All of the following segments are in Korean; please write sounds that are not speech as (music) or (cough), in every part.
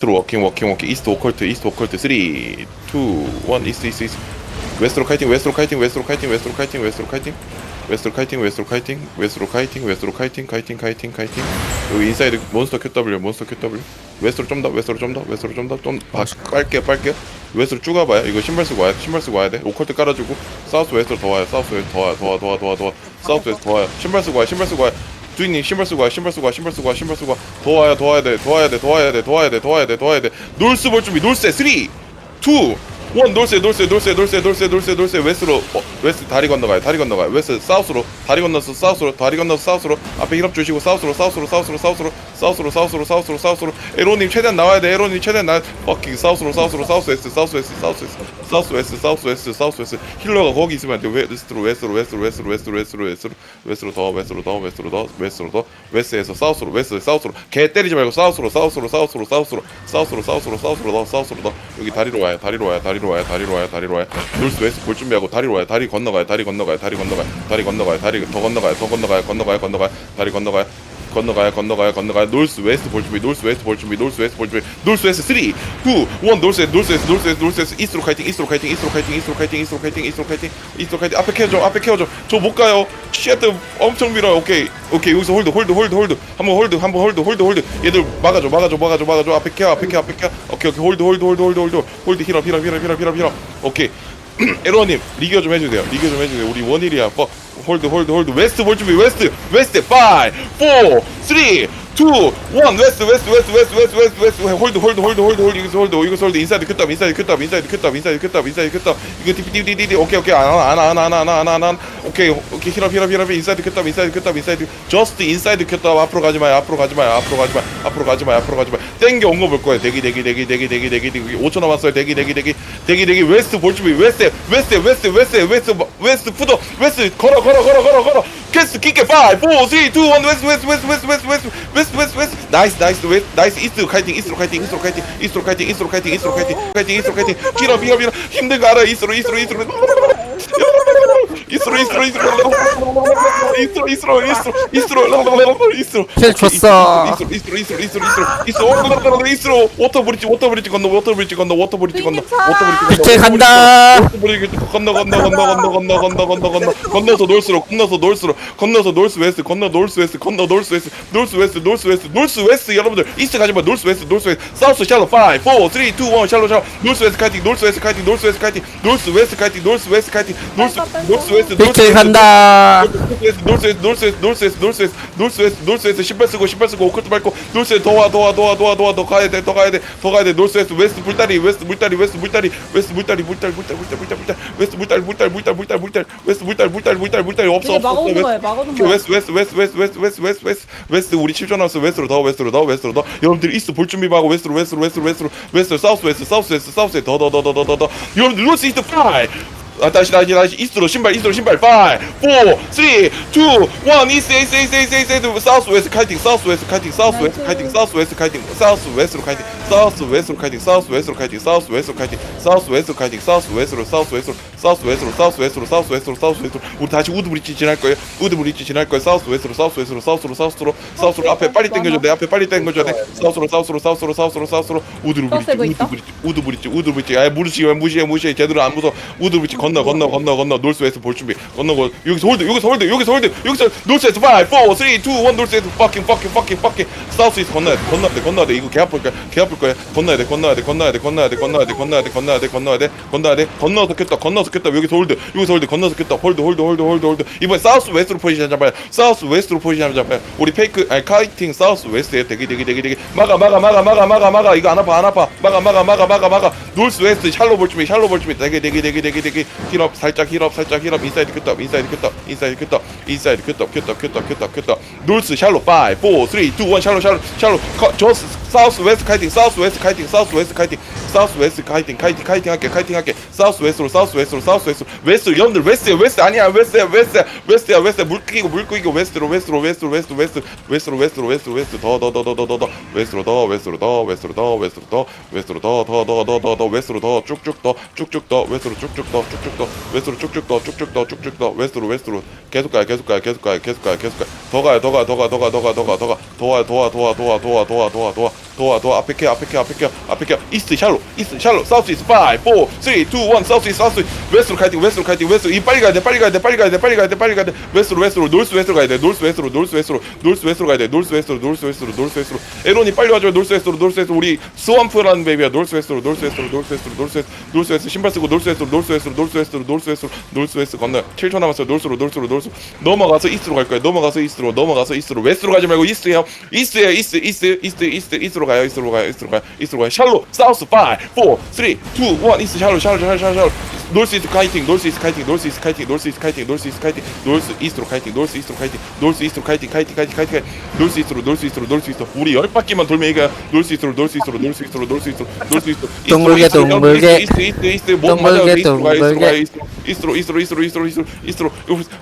이스트로 워킹 워킹 워킹 이스트 오컬트 이스트 오컬트 3 2 1 이스트 이스트 이스트 웨스트로 카이팅 웨스트로 카이팅 웨스트로 카이팅 웨스트로 카이팅 웨스트로 카이팅 웨스트로 카이팅 웨스트로 카이팅 웨스트로 카이팅 웨스트로 카이팅 카이팅 카이팅 카이팅 여기 인사이드 몬스터 QW 몬스터 QW 웨스트로 좀 더 웨스트로 좀 더 웨스트로 좀 더좀 빨게요 빨게요 웨스트로 쭉 와봐요 이거 신발 쓰고 와야 돼 신발 쓰고 와야 돼 오컬트 깔아주고 사우스 웨스트로 더 와요 사우스 웨스트 더 와요 더와더와더와더 와 사우스 웨스트 더 와요 신발 쓰고 와요 신발 쓰고 와요 주인님 신발 쓰고 와 신발 쓰고 와 신발 쓰고 와 신발 쓰고 와더 와야 더 와야 돼더 와야 돼더 와야 돼더 와야 돼더 와야 돼더 와야 돼. 놀스 볼 준비 놀스 3 2 원 놀세 놀세 놀세 놀세 놀세 놀세 놀세 웨스로 어, 웨스 다리 건너가요 다리 건너가요 웨스 사우스로 다리 건너서 사우스로 다리 건너서 사우스로 앞에 힐업 주시고 사우스로 사우스로 사우스로 사우스로 사우스로 사우스로 사우스로 사우스로 에로님 최대한 나와야 돼 에로님 최대한 나 퍼킹 사우스로 사우스로 사우스 웨스 사우스 웨스 사우스 웨스 사우스 웨스 사우스 웨스 사우스 웨스 힐러가 거기 있으면 안돼 웨스트로 웨스트로 웨스트로 웨스트로 웨스트로 웨스트로 웨스트로 웨스트로 더 웨스트로 더 웨스트로 더 웨스트로 더 웨스트에서 사우스로 웨스트 사우스로 개 때리지 말고 사우스로 사우스로 사우스로 사우스로 사우스로 사우스로 사우스로 더 사우스로 더 여기 다리로 와요 다리로 와요 다리 로 와요 다리로 와요 다리로 와요. 놀스 웨스트 볼 준비하고 다리로 와요 다리 건너가요 다리 건너가요 다리 건너가요 다리 건너가요 다리 더 건너가요 더 건너가요 건너가요 건너가요 다리 건너가요 건너가요 건너가요 건너가요. 놀스 웨스트 볼 준비 놀스 웨스트 볼 준비 놀스 웨스트 볼 준비 놀스 웨스트 3 2 1 놀스 웨스트 놀스 웨스트 놀스 웨스트 놀스 웨스트 이스트로 카이팅 이스트로 카이팅 이스트로 카이팅 이스트로 카이팅 이스트로 카이팅 이스트로 카이팅 이스트로 카이팅 앞에 케어줘 앞에 케어줘. 저 못 가요. 쉣 엄청 밀어요. 오케이 오케이. 여기서 홀드 홀드 홀드 홀드. 한번 홀드 한번 홀드 홀드 홀드. 얘들 막아줘 막아줘 막아줘 막아줘. 앞에 케어 앞에 케어 앞에 케어. 오케이 오케이. 홀드 홀드 홀드 홀드 홀드. 홀드 힐업 힐업 힐업 힐업 힐업 힐업 오케이. (clears throat) 에로님 리겨 좀 해주세요. 리겨 좀 해주세요. 우리 원일이야. 퍼 홀드 홀드 홀드. 웨스트 볼 준비 웨스트 웨스트. 5 4 3 투, 원, 웨스트, 웨스트, 웨스트, 웨스트, 웨스트, 웨스트, 웨스트, 홀드, 홀드, 홀드, 홀드, 홀드, 이거 홀드, 이거 홀드, 인사이드 끝답, 인사이드 끝답, 인사이드 끝답, 인사이드 끝답, 인사이드 끝답, 이거 디디디디디, 오케이, 오케이, 안안 안 안 안 안 안 안, 오케이, 오케이, 히럽, 히럽, 히럽, 인사이드 끝답, 인사이드 끝답, 인사이드, 저스트 인사이드 끝답, 앞으로 가지 마요, 앞으로 가지 마요, 앞으로 가지 마, 앞으로 가지 마, 앞으로 가지 마, 땡겨 온 거 볼 거예요, 대기, 대기, 대기, 대기, 대기, 대기, 대기, 5초 남았어요, 대기, 대기, 대기, 대기, 대기, 웨스트 볼 준비, 웨스트, 웨스트, 웨스트, 웨스트, 웨스트, 웨스트 푸더, 웨스트 걸어, 걸어, 걸어, 걸어, 걸어. 캐스 킥게 5 4 3 2 1 웨스트 웨스트 웨스트 웨스트 웨스트 웨스트 웨스트 웨스트 웨스트 나이스 나이스 웨스트 나이스 이스트 카이팅 이스트로 카이팅 이스트로 카이팅 이스트로 카이팅 이스트로 카이팅 이스트로 카이팅 카이팅 이스트로 카이팅 힐업 힐업 힐업 힘든 거 알아 이스트로 이스트로 이스트로 이스트로 이스트로 이스트로 이스트로 이스트로 이스트로 이스트로 이스트로 힐 줬어. 이스트로 이스트로 이스트로 이스트로 이스트로 이스트로 이스트로 워터 브릿지 워터 브릿지 건너 워터 브릿지 건너 워터 브릿지 건너 워터 브릿지 빛을 간다. 브릿지 건너 건너 건너 건너 건너 건너 건너 건너 건너서 놀스로 건너서 놀스로 건너서 놀스 웨스트 건너 놀스 웨스트 건너 놀스 웨스트 놀스 웨스트 놀스 웨스트 놀스 웨스트 여러분들 이스트 가지 마 놀스 웨스트 놀스 웨스트 사우스 샬로 5 4 3 2 1 샬로 샬로 놀스 웨스트 카이팅 놀스 웨스트 카이팅 놀스 웨스트 카이팅 놀스 웨스트 카이팅 놀스 웨스트 카이팅 놀스 놀스 웨스트 빛을 간다. 놀스웨스 놀스웨스 놀스웨스 놀스웨스 놀스웨스 놀스웨스 신발 쓰고 신발 쓰고 오컬트 밟고 놀스웨스 더와 더와 더와 더와 더와 더 가야 돼더 가야 돼더 가야 돼 놀스웨스 웨스트 물다리 웨스트 물다리 웨스트 물다리 웨스트 물다리 물다리 물다리 물다리 물다리 물다리 웨스트 물다리 물다리 물다리 물다리 물다리 웨스트 물다리 물다리 물다리 물다리 없어 없어. 웨스트 웨스트 웨스트 웨스트 웨스트 웨스트 웨스트 웨스트 웨스트 우리 7초 남았어 웨스트로 더 웨스트로 더 웨스트로 더 여러분들 이스트 볼 준비하고 웨스트로 웨스트로 웨스트로 웨스트로 웨스트 사우스 웨스트 사우스 웨스트 사우스 웨스트 더더 더 더 더더 여러분들 노스 이스트 5 아 다시 다시 다시. 이스트로 신발 이스트로 신발. 5 4 3 2 1 이스트 이스트 이스트 이스트 이스트 사우스 웨스트 카이팅 사우스 웨스트. 카이팅 사우스 웨스트 카이팅 사우스 웨스트 카이팅 사우스 웨스트로 카이팅 사우스 웨스트로 카이팅 사우스 웨스트로 카이팅 사우스 웨스트로 카이팅 사우스 웨스트로 카이팅 사우스 웨스트로 사우스 웨스트로 사우스 웨스트로 사우스 웨스트로 사우스 웨스트로 사우스 웨스트로. 우리 다시 우드 브릿지 지날 거예요. 우드 브릿지 지날 거예요. 사우스 웨스트로 사우스 웨스트로 사우스로. 사우스로 사우스로 앞에 빨리 당겨줘 내 앞에 빨리 당겨줘 돼. 사우스로 사우스로 사우스로. 사우스로 사우스로 브릿지 우드? 브릿지 우드 브릿지 우드 브릿지 아 무시해 무시해 무시해. 제대로 안 무서 우드 브릿지 건너 건너 건너 건너 놀스 웨스트 볼 준비 건너고 여기서 홀드 여기서 홀드 여기서 홀드 여기서 놀스 웨스트 5 4 3 2 1 놀스 웨스트 fucking fucking fucking fucking 사우스 이스트 건너야 돼 건너야 돼 건너야 돼 이거 개 아플 거야 개 아플 거야 건너야 돼 건너야 돼 건너야 돼 건너야 돼 건너야 돼 건너야 돼 건너야 돼 건너야 돼 건너야 돼 건너서 켰다 건너서 켰다 여기서 홀드 여기서 홀드 건너서 켰다 홀드 홀드 홀드 홀드 홀드 이번에 사우스 웨스트로 포지션 잡아요 사우스 웨스트로 포지션 잡아요 우리 페이크 아니 카이팅 사우스 웨스트에 대기 대기 대기 대기 막아 막아 막아 막아 막아 막아 이거 안 아파 안 아파 막아 막아 막아 막아 막아 놀스 웨스트 샬로 볼 준비 샬로 볼 준비 대기 대기 대기 대기 대기 힐업 살짝 힐업 살짝 힐업 인사이드 큐탑 인사이드 큐탑 인사이드 큐탑 인사이드 큐탑 큐탑 큐탑 큐탑 큐탑 놀스 샬로 5 4 3 2 1 샬로 샬로 샬로 저스 사우스 웨스트 카이팅 사우스 웨스트 카이팅 사우스 웨스트 카이팅 사우스 웨스트 카이팅 카이팅 카이팅 할게 카이팅 할게 사우스 웨스트로 사우스 웨스트로 사우스 웨스트로 웨스트 여러분들 웨스트야 웨스트 아니야 웨스트야 웨스트야 웨스트야 웨스트 물 끄기고 물 끄기고 웨스트로 웨스트로 웨스트로 웨스트 웨스트 웨스트로 웨스트로 웨스트 웨스트 더더더더더더 웨스트로 더 웨스트로 더 웨스트로 더 웨스트로 더 웨스트로 더더더더더더 웨스트로 더 쭉쭉 더 쭉쭉 더 웨스트로 쭉쭉 더 쭉쭉 더 웨스트로 쭉쭉 더 쭉쭉 더 쭉쭉 더 웨스트로 웨스트로 계속 가요 계속 가요 계속 가요 계속 가요 계속 가요 더 가요 더가더가더가더가더가더가더와 더 와 더 와 더 와 더 와 더 와 더와더와 도와 도와 앞에 켜 앞에 켜 앞에 켜 앞에 켜 이스트 샬로 이스트 샬로 사우스 이스트 5 4 3 2 1 사우스 이스트 사우스 웨스트로 가야 돼 웨스트로 가야 돼 웨스트 이 빨리 가야 돼 빨리 가야 돼 빨리 가야 돼 빨리 가야 돼 빨리 가야 돼 웨스트로 웨스트로 놀스 웨스트로 가야 돼 놀스 웨스트로 놀스 웨스트로 놀스 웨스트로 가야 돼 놀스 웨스트로 놀스 웨스트로 놀스 웨스트로 에론이 빨리 와줘 놀스 웨스트로 놀스 웨스트로 우리 스완프라는 베이비야 놀스 웨스트로 놀스 웨스트로 놀스 웨스트로 놀스 웨스트 놀스 웨스트 신발 쓰고 놀스 웨스트로 놀스 웨스트로 놀스 웨스트로 놀스 웨스트로 놀스 웨스트 건너 7초 남았어요 놀스로 놀스로 놀스 넘어가서 이스트로 갈 거야 넘어가서 이스트로 넘어가서 이스트로 웨스트로 가지 말고 이스트야 이스트야 이스트 이스트 이스트 이스트 이스트로 가요 이스트로 가요 이스트로 가요 이스트로 가요 샬로 사우스 5 4 3 2 1 이스트 샬로 샬로 샬로 샬로 샬로 노스 이스트 카이팅 노스 이스트 카이팅 노스 이스트 카이팅 노스 이스트 카이팅 노스 이스트 카이팅 노스 이스트로 카이팅 노스 이스트로 카이팅 노스 이스트로 카이팅 카이팅 카이팅 카이팅 노스 이스트로 노스 이스트로 노스 이스트로 우리 열 바퀴만 돌면 이가 노스 이스트로 노스 이스트로 노스 이스트로 노스 이스트로 노스 이스트로 동물게 동물게 이스트 이스트 이스트 못 맞아 이스트로 가요 이스트로 가요 이스트로 이스트로 이스트로 이스트로 이스트로 이스트로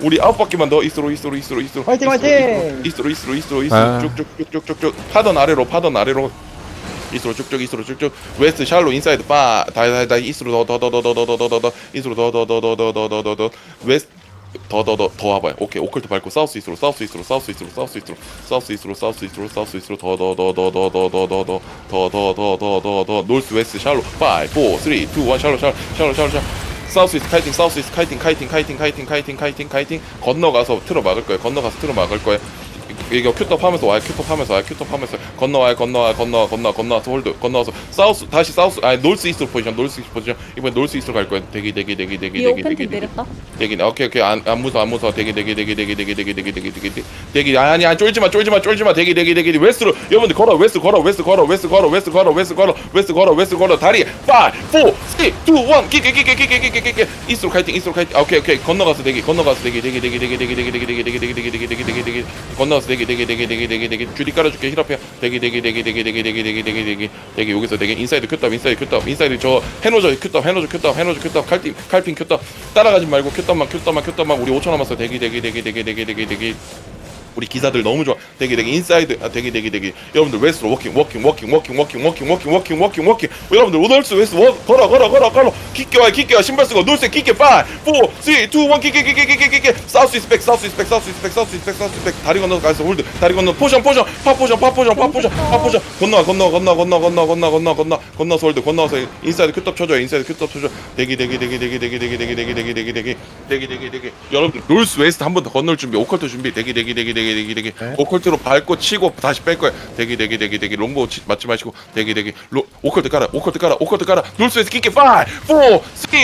우리 아홉 바퀴만 더 이스트로 이스트로 이스트로 이스트로 화이팅 화이팅 이스트로 이스트로 이스트로 이스트로 쭉쭉쭉쭉쭉 파던 아래로 파던 아래로 이스로 쭉쭉 이스로 쭉쭉 웨스트 샬로 인사이드 빠다다다 이스로 더 더 더 더 더 더 더 더 이스로 더 더 더 더 더 더 더 더 웨스트 더더더더 와봐요. 오케이 오클트 밟고 사우스 이스로 사우스 이스로 사우스 이스로 사우스 이스로 사우스 이스로 사우스 이스로 사우스 이스로 더 더 더 더 더 더 더 더 더 더 더 더 더 더 노스 웨스트 샬로 5 4 3 2 1 샬로 샬로 샬로 샬로 샬로 사우스 이스 카이팅 사우스 이스 카이팅 카이팅 카이팅 카이팅 카이팅 카이팅 카이팅 건너가서 틀어 막을 거예요. 건너가서 틀어 막을 거예요. 이거 큐톱 하면서 와요 큐톱 하면서 와요 큐톱 하면서 건너와요 건너와 건너와 건너와 건너와서 홀드 건너와서 사우스 다시 사우스 아니 놀스 이스로 포지션 놀스 이스 포지션 이번에 놀스 이스로 갈 거야 대기 대기 대기 대기 대기 대기 대기 내렸다. 대기 오케이 오케이 안안 무서 안 무서 대기 대기 대기 대기 대기 대기 대기 대기 대기 대기 아니 아니 쫄지 마 쫄지 마 쫄지 마 대기 대기 대기 웨스트로 여러분들 걸어 웨스트 걸어 웨스트 걸어 웨스트 걸어 웨스트 걸어 웨스트 걸어 웨스트 걸어 웨스트 걸어 다리 5 4 3 2 1 끼끼끼끼끼끼끼끼끼 이스로 카이팅 이스로 카이팅 오케이 오케이 건너가서 대기 건너가서 대기 대기 대기 대기 대기 대기 대기 대기 대기 대기 대기 대기 대기 건너가서 대기 대기 대기 대기 대기 대기 대기 줄이 깔아줄게 히라페야 대기 대기 대기 대기 대기 대기 대기 대기 대기 대기 여기서 대기 인사이드 켰다 인사이드 켰다 인사이드 저 해노저 켰다 해노저 켰다 해노저 큐탑 칼핀 칼핀 켰다 따라가지 말고 켰다만 켰다만 켰다만 우리 5초 남았어 대기 대기 대기 대기 대기 대기 대기 우리 기사들 너무 좋아. 되게 되게 인사이드. 아, 되게 되게 되게. 여러분들 웨스트로 워킹 워킹 워킹 워킹 워킹 워킹 워킹 워킹 워킹 워킹. 여러분들 오덜스 웨스트 걸어 걸어 걸어 걸어. 킥겨와 킥겨와 신발 쓰고 놀세 킥겨 5 4 3 2 1 킥겨 킥겨 킥겨 킥겨. 사우스 이스백 사우스 이스백 사우스 이스백 사우스 이스백 사우스 이스백 다리 건너서 가서 홀드. 다리 건너 포션 포션 파 포션 파 포션 파 포션 파 포션 건너 건너 건너 건너 건너 건너 건너 건너 건너서 홀드 건너서 인사이드 큐톱 쳐줘 인사이드 큐톱 쳐줘. 되게 되게 되게 되게 되게 되게 되게 되게 되게 되게 되게 되게 되게 되게. 여러분들 놀스 웨스트 한 번 더 건널 준비 오컬트 준비 되게 되게 되게 되게 대기 대기 대기 오컬트로 밟고 치고 다시 뺄 거야 대기 대기 대기 대기 롱보 맞지 마시고 대기 대기 오컬트 깔아 오컬트 깔아 오컬트 깔아 놀수에서 끼게 5 4 3 2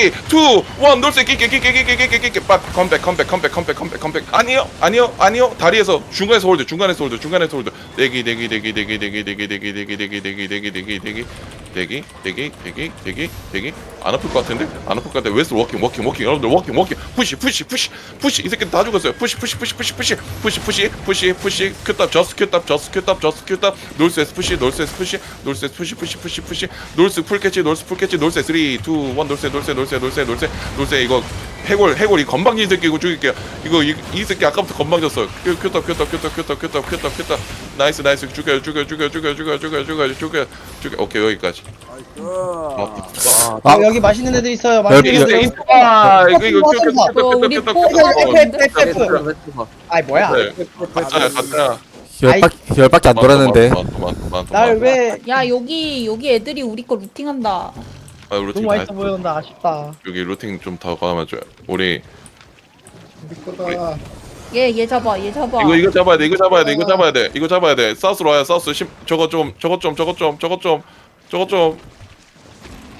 1 놀수에 끼게 끼게 끼게 끼게 끼게 빡 컴백 컴백 컴백 컴백 컴백 컴백 아니요 아니요 아니요 다리에서 중간에서 홀드 중간에서 홀드 중간에서 홀드 대기 대기 대기 대기 대기 대기 대기 대기 대기 대기 대기 대기 대기 대기 대기 대기 대기. 안 아플 것 같은데? 안 아플 것 같은데? 웨스 워킹 워킹 워킹 여러분들 워킹 워킹 푸시 푸시 푸시 푸시 이 새끼들 다 죽었어요. 푸시 푸시 푸시 푸시 푸시 푸시 푸시 푸시 푸시 큐탑 저스 큐탑 저스 큐탑 저스 큐탑 놀스 에스 푸시 놀스 에스 푸시 놀스 에스 푸시 푸시 푸시 푸시 놀스 풀 캐치 놀스 풀 캐치 놀스 3 2 1 놀스 놀스 놀스 놀스 놀스 놀스 이거 해골 해골 이 건방진 새끼 이거 죽일게요 이거 이, 이 새끼 아까부터 건방졌어 큐터 큐터 큐터 큐터 큐터 큐터 큐터 나이스 나이스 죽여 죽여 죽여 죽여 죽여 죽여 죽여 죽여 죽여 오케이 여기까지 아, 여기 맛있는 애들 있어요. 맛있는 애들. 있어 아 이거 이거 큐터 큐터 큐터 큐터 아이 뭐야? 갔다 열박 열밖에 안 돌았는데. 날왜 야 여기 여기 애들이 우리 거 루팅한다. 아 우리 너무 맛있어 다 보였는데 아쉽다. 여기 루팅 좀 더 감아줘요. 우리 우리 얘, 얘 잡아, 얘 잡아. 이거 이거 잡아야 돼. 이거 잡아야 돼. 이거 아. 잡아야 돼. 이거 잡아야 돼. 사우스로 와요. 사우스 심 저거 좀 저거 좀 저거 좀 저거 좀 저거 좀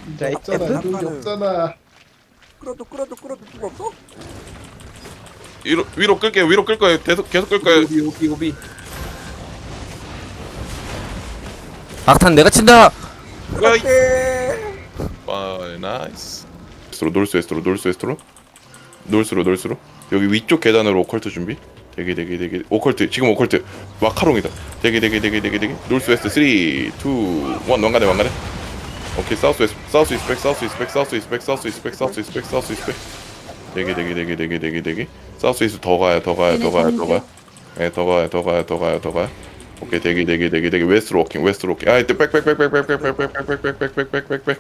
진짜 없잖아. F? 여기 없잖아. 끌어도 끌어도 끌어도 누가 없어? 위로 위로 끌게 위로 끌 거예요. 계속 계속 끌 거예요. 오비 오비 오비. 악탄 내가 친다. 야, 이- 네. 바이 나이스 웨스트로 노스 웨스트로 노스 웨스트로 노스로 노스로 여기 위쪽 계단으로 오컬트 준비 대기 대기 대기 오컬트 지금 오컬트 마카롱이다 대기 대기 대기 대기 대기 노스 웨스트 3 2 1 왕가네 왕가네 오케이 사우스 웨스트 사우스 이스펙 사우스 이스펙 사우스 이스펙 사우스 이스펙 사우스 이스펙 사우스 이스펙 대기 대기 대기 대기 대기 대기 사우스 이스 더 가요 더 가요 더 가요 더 가요 예더 가요 더 가요 더 가요 더 가요 오케이 대기 대기 대기 대기 웨스트 로킹 웨스트 로킹 아 이때 백백백백백백백백백백백백백백백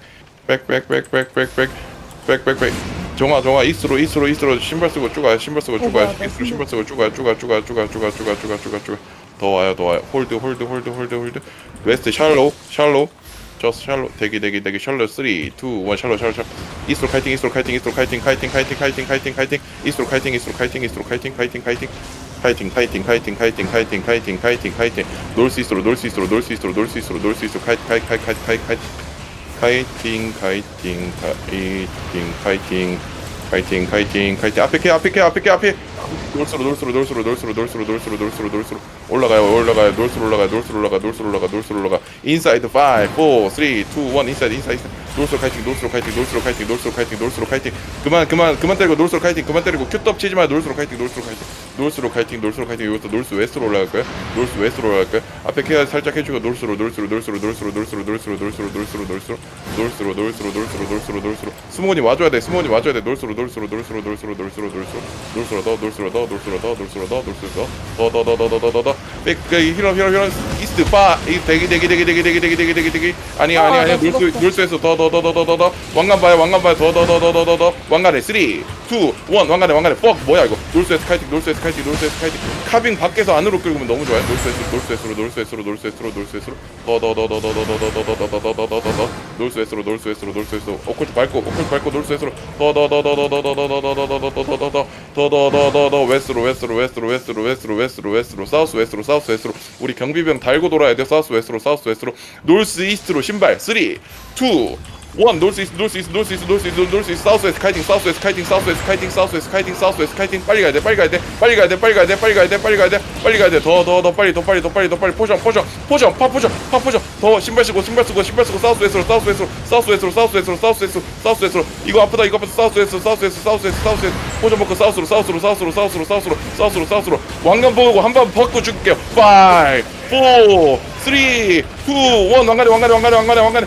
백백백백백백백백백백 정아 정아 이스로 이스로 이스로 신발 쓰고 쭈가, 신발 쓰고 쭉 가요 이스로 신발 쓰고 쭈가, 쭈가, 쭉 가요 쭉 가요 쭉 가요 쭉 가요 쭉 가요 쭉 가요 쭉 가요 더 와요 더 와요 홀드 홀드 홀드 홀드 홀드 웨스트 샬로 샬로 저스 샬로 대기 대기 대기 샬로 3 2 1 샬로 샬로 샬로 이스로 카이팅 이스로 카이팅 이스로 카이팅 카이팅 카이팅 카이팅 카이팅 카이팅 이스로 카이팅 이스로 카이팅 이스로 카이팅 카이팅 카이팅 카이팅 카이팅 카이팅 카이팅 카이팅 카이팅 카이팅 카이팅 놀 수 있도록 놀 수 있도록 놀 수 있도록 놀 수 있도록 놀 수 있도록 카이팅 카이팅 카이팅 카이팅 카이팅 파이팅 파이팅 파이팅 파이팅 파이팅 파이팅 파이팅. 앞에 캐 앞에 캐 앞에 캐 앞에. 놀수로 놀수로 놀수로 놀수로 놀수로 놀수로 놀수로 놀수로. 올라가요 올라가요. 놀수로 올라가요 놀수로 올라가 놀수로 올라가 놀수로 올라가 인사이드 5 4 3 2 1 인사이드 인사이드 노스로 카이팅 노스로 카이팅 노스로 카이팅 노스로 카이팅 노스로 카이팅 그만 그만 그만 때리고 노스로 카이팅 그만 때리고 큐톱 치지 마 노스로 카이팅 노스로 카이팅 노스로 카이팅 노스로 카이팅 이것도 노스 웨스트로 올라갈 거야 노스 웨스트로 올라갈 거야 앞에 케어 살짝 해주고 노스로 노스로 노스로 노스로 노스로 노스로 노스로 노스로 노스로 노스로 노스로 노스로 노스로 노스로 스모니 와줘야 돼 스모니 와줘야 돼 노스로 노스로 노스로 노스로 노스로 노스로 노스로 더 노스로 더 노스로 더 노스로 더 노스로 더더더더더더더더 힐업 힐업 힐업 이스트 파 대기 대기 대기 대기 대기 대기 대기 대기 아니 아니 아니 노스 노스에서 더더 더더더더더더더더 왕관 봐요 왕관 봐요 더더더더더더더 왕관에 3 2 1 왕관에 왕관에. 뻑 뭐야 이거? 놀스의 스카이틱 놀스의 스카이틱 놀스의 스카이틱. 카빙 밖에서 안으로 끌고면 너무 좋아요. 놀스의 스로 놀스의 스로 놀스의 스로 놀스의 스로. 더더더더더더더더더더더더더더더더 놀스의 스로 놀스의 스로 놀스웨스로. 어콜트 밟고 어콜트 밟고 놀스의 스로. 더더더더더더더더더더더더더더더 더더더더더 웨스로 웨스로 웨스로 웨스로 웨스로 웨스로 웨스로. 사우스 웨스로 사우스 웨스로. 우리 경비병 달고 돌아야 돼 사우스 웨스로 사우스 웨스로. 놀스 이스트로 신발. 3 2 원 놓을 수 있어 놓을 수 있어 놓을 수 있어 놓을 수 있어 놓을 수 있어 사우스웨스트 카이팅 사우스웨스트 카이팅 사우스웨스트 카이팅 사우스웨스트 카이팅 사우스웨스트 카이팅 빨리 가야 돼 빨리 가야 돼 빨리 가야 돼 빨리 가야 돼 빨리 가야 돼 빨리 가야 돼 빨리 가야 돼더 더 더 빨리 더 빨리 더 빨리 더 빨리 포션 포션 포션 파 포션 파 포션 더 신발 쓰고 신발 쓰고 신발 쓰고 사우스웨스트로 사우스웨스트로 사우스웨스트로 사우스웨스트로 사우스웨스트로 사우스웨스트로 이거 아프다 이거 아프다 사우스웨스트 사우스웨스트 사우스웨스트 사우스웨스트 포션 먹고 사우스로 사우스로 사우스로 사우스로 사우스로 사우스로 사우스로 왕관 보고 한번 벗고 죽게요 5 4 3 2 1 왕관에 왕관에 왕관에 왕관에 왕관에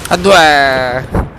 안돼